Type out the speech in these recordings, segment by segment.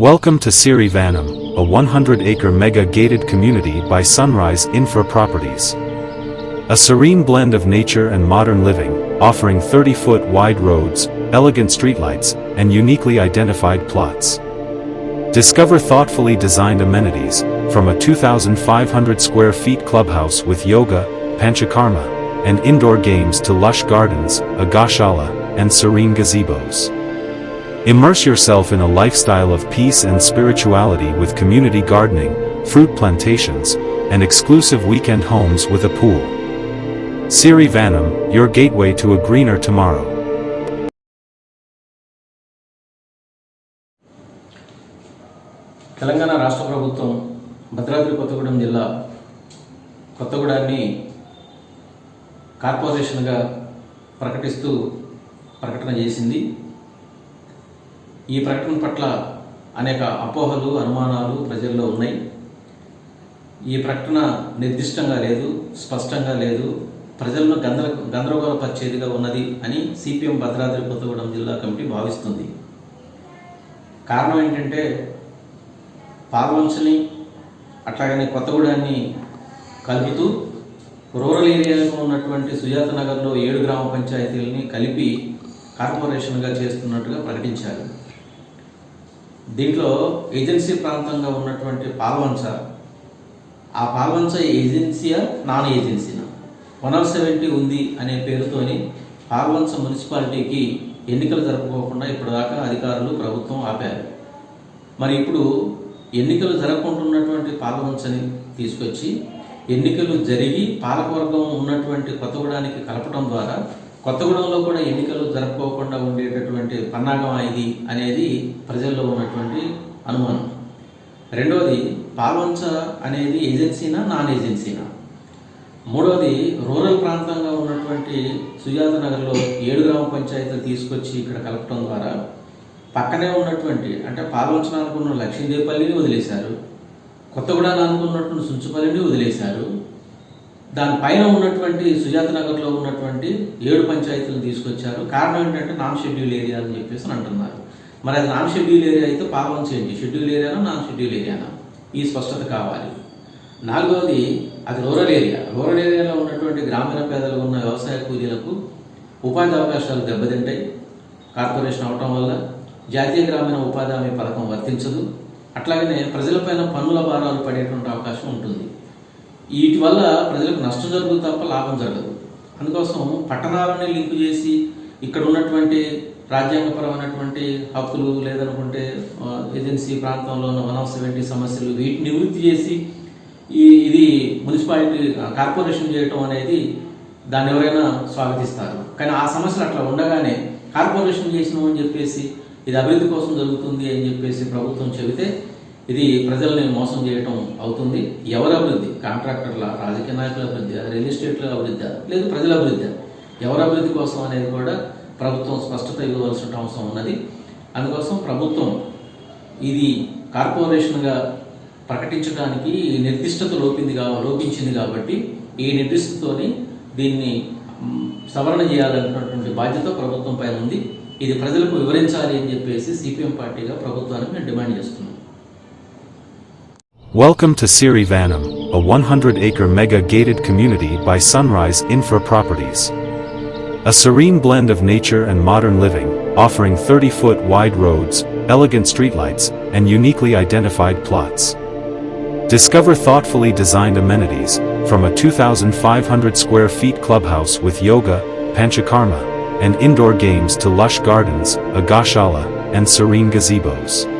Welcome to Siri Vanham, a 100-acre mega-gated community by Sunrise Infra Properties. A serene blend of nature and modern living, offering 30-foot wide roads, elegant streetlights, and uniquely identified plots. Discover thoughtfully designed amenities, from a 2,500 square feet clubhouse with yoga, panchakarma, and indoor games to lush gardens, a goshala, and serene gazebos. Immerse yourself in a lifestyle of peace and spirituality with community gardening, fruit plantations, and exclusive weekend homes with a pool. Siri Vanham, your gateway to a greener tomorrow. Telangana రాష్ట్ర ప్రభుత్వం భద్రాద్రి కొత్తగూడెం జిల్లా కొత్తగూడాన్ని కార్పొరేషన్గా ప్రకటిస్తూ ప్రకటన చేసింది ఈ ప్రకటన పట్ల అనేక అపోహలు అనుమానాలు ప్రజల్లో ఉన్నాయి. ఈ ప్రకటన నిర్దిష్టంగా లేదు స్పష్టంగా లేదు. ప్రజలను గందర గందరగోళపరిచేదిగా ఉన్నది అని సిపిఎం భద్రాద్రి కొత్తగూడెం జిల్లా కమిటీ భావిస్తుంది. కారణం ఏంటంటే పాల్వంచని అట్లాగనే కొత్తగూడాన్ని కలుపుతూ రూరల్ ఏరియాలో ఉన్నటువంటి సుజాత నగర్లో ఏడు గ్రామ పంచాయతీలని కలిపి కార్పొరేషన్గా చేస్తున్నట్టుగా ప్రకటించారు. దీంట్లో ఏజెన్సీ ప్రాంతంగా ఉన్నటువంటి పాల్వంచ. ఆ పాల్వంచ ఏజెన్సీయా నాన్ ఏజెన్సీనా? వన్ ఆఫ్ సెవెంటీ ఉంది అనే పేరుతోని పాల్వంచ మున్సిపాలిటీకి ఎన్నికలు జరుపుకోకుండా ఇప్పటిదాకా అధికారులు ప్రభుత్వం ఆపారు. మరి ఇప్పుడు ఎన్నికలు జరగకుంటున్నటువంటి పాలవంచని తీసుకొచ్చి ఎన్నికలు జరిగి పాలకవర్గం ఉన్నటువంటి కొత్తగూడానికి కలపడం ద్వారా కొత్తగూడెంలో కూడా ఎన్నికలు జరుపుకోకుండా ఉండేటటువంటి పన్నాగం ఇది అనేది ప్రజల్లో ఉన్నటువంటి అనుమానం. రెండవది పాల్వంచ అనేది ఏజెన్సీనా నాన్ ఏజెన్సీనా మూడవది రూరల్ ప్రాంతంగా ఉన్నటువంటి సుజాత నగర్లో ఏడు గ్రామ పంచాయతీలు తీసుకొచ్చి ఇక్కడ కలపడం ద్వారా పక్కనే ఉన్నటువంటి అంటే పాల్వంచన అనుకున్న లక్ష్మీదేవపల్లిని వదిలేశారు. కొత్తగూడని అనుకున్నటువంటి సుంచుపల్లిని వదిలేశారు. దానిపైన ఉన్నటువంటి సుజాత నగర్లో ఉన్నటువంటి ఏడు పంచాయతీలు తీసుకొచ్చారు. కారణం ఏంటంటే నాన్ షెడ్యూల్ ఏరియా అని చెప్పేసి అంటున్నారు. మరి అది నాన్ షెడ్యూల్ ఏరియా అయితే పాపం చేయండి షెడ్యూల్ ఏరియానా నాన్ షెడ్యూల్ ఏరియానా? ఈ స్పష్టత కావాలి. నాలుగవది అది రూరల్ ఏరియా. రూరల్ ఏరియాలో ఉన్నటువంటి గ్రామీణ పేదలు ఉన్న వ్యవసాయ కూలీలకు ఉపాధి అవకాశాలు దెబ్బతింటాయి. కార్పొరేషన్ అవటం వల్ల జాతీయ గ్రామీణ ఉపాధి హామీ పథకం వర్తించదు. అట్లాగనే ప్రజలపైన పన్నుల భారాలు పడేటువంటి అవకాశం ఉంటుంది. వీటి వల్ల ప్రజలకు నష్టం జరుగుతుంది తప్ప లాభం జరగదు. అందుకోసం పట్టణాలని లింకు చేసి ఇక్కడ ఉన్నటువంటి రాజ్యాంగపరమైనటువంటి హక్కులు లేదనుకుంటే ఏజెన్సీ ప్రాంతంలో ఉన్న వన్ ఆఫ్ సెవెంటీ సమస్యలు వీటిని నివృత్తి చేసి ఈ ఇది మున్సిపాలిటీ కార్పొరేషన్ చేయటం అనేది దాన్ని ఎవరైనా స్వాగతిస్తారు. కానీ ఆ సమస్యలు అట్లా ఉండగానే కార్పొరేషన్ చేసినామని చెప్పేసి ఇది అభివృద్ధి కోసం జరుగుతుంది అని చెప్పేసి ప్రభుత్వం చెబితే ఇది ప్రజల్ని మోసం చేయటం అవుతుంది. ఎవరి అభివృద్ధి? కాంట్రాక్టర్ల రాజకీయ నాయకుల అభివృద్ధి రియల్ ఎస్టేట్ల అభివృద్ధి లేదు ప్రజల అభివృద్ధి. ఎవరి అభివృద్ధి కోసం అనేది కూడా ప్రభుత్వం స్పష్టత ఇవ్వవలసిన అవసరం ఉన్నది. అందుకోసం ప్రభుత్వం ఇది కార్పొరేషన్గా ప్రకటించడానికి నిర్దిష్టత లోపింది కా లోపించింది కాబట్టి ఈ నిర్దిష్టతోని దీన్ని సవరణ చేయాలనుకున్నటువంటి బాధ్యత ప్రభుత్వం పైన ఉంది. ఇది ప్రజలకు వివరించాలి అని చెప్పేసి సిపిఎం పార్టీగా ప్రభుత్వానికి మేము డిమాండ్ చేస్తున్నాం Welcome to Siri Vanham, a 100-acre mega-gated community by Sunrise Infra Properties. A serene blend of nature and modern living, offering 30-foot wide roads, elegant streetlights, and uniquely identified plots. Discover thoughtfully designed amenities, from a 2,500 square feet clubhouse with yoga, panchakarma, and indoor games to lush gardens, a goshala, and serene gazebos.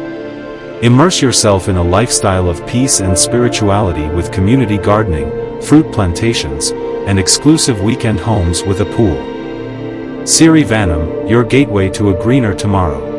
Immerse yourself in a lifestyle of peace and spirituality with community gardening, fruit plantations, and exclusive weekend homes with a pool. Siri Vanham, your gateway to a greener tomorrow.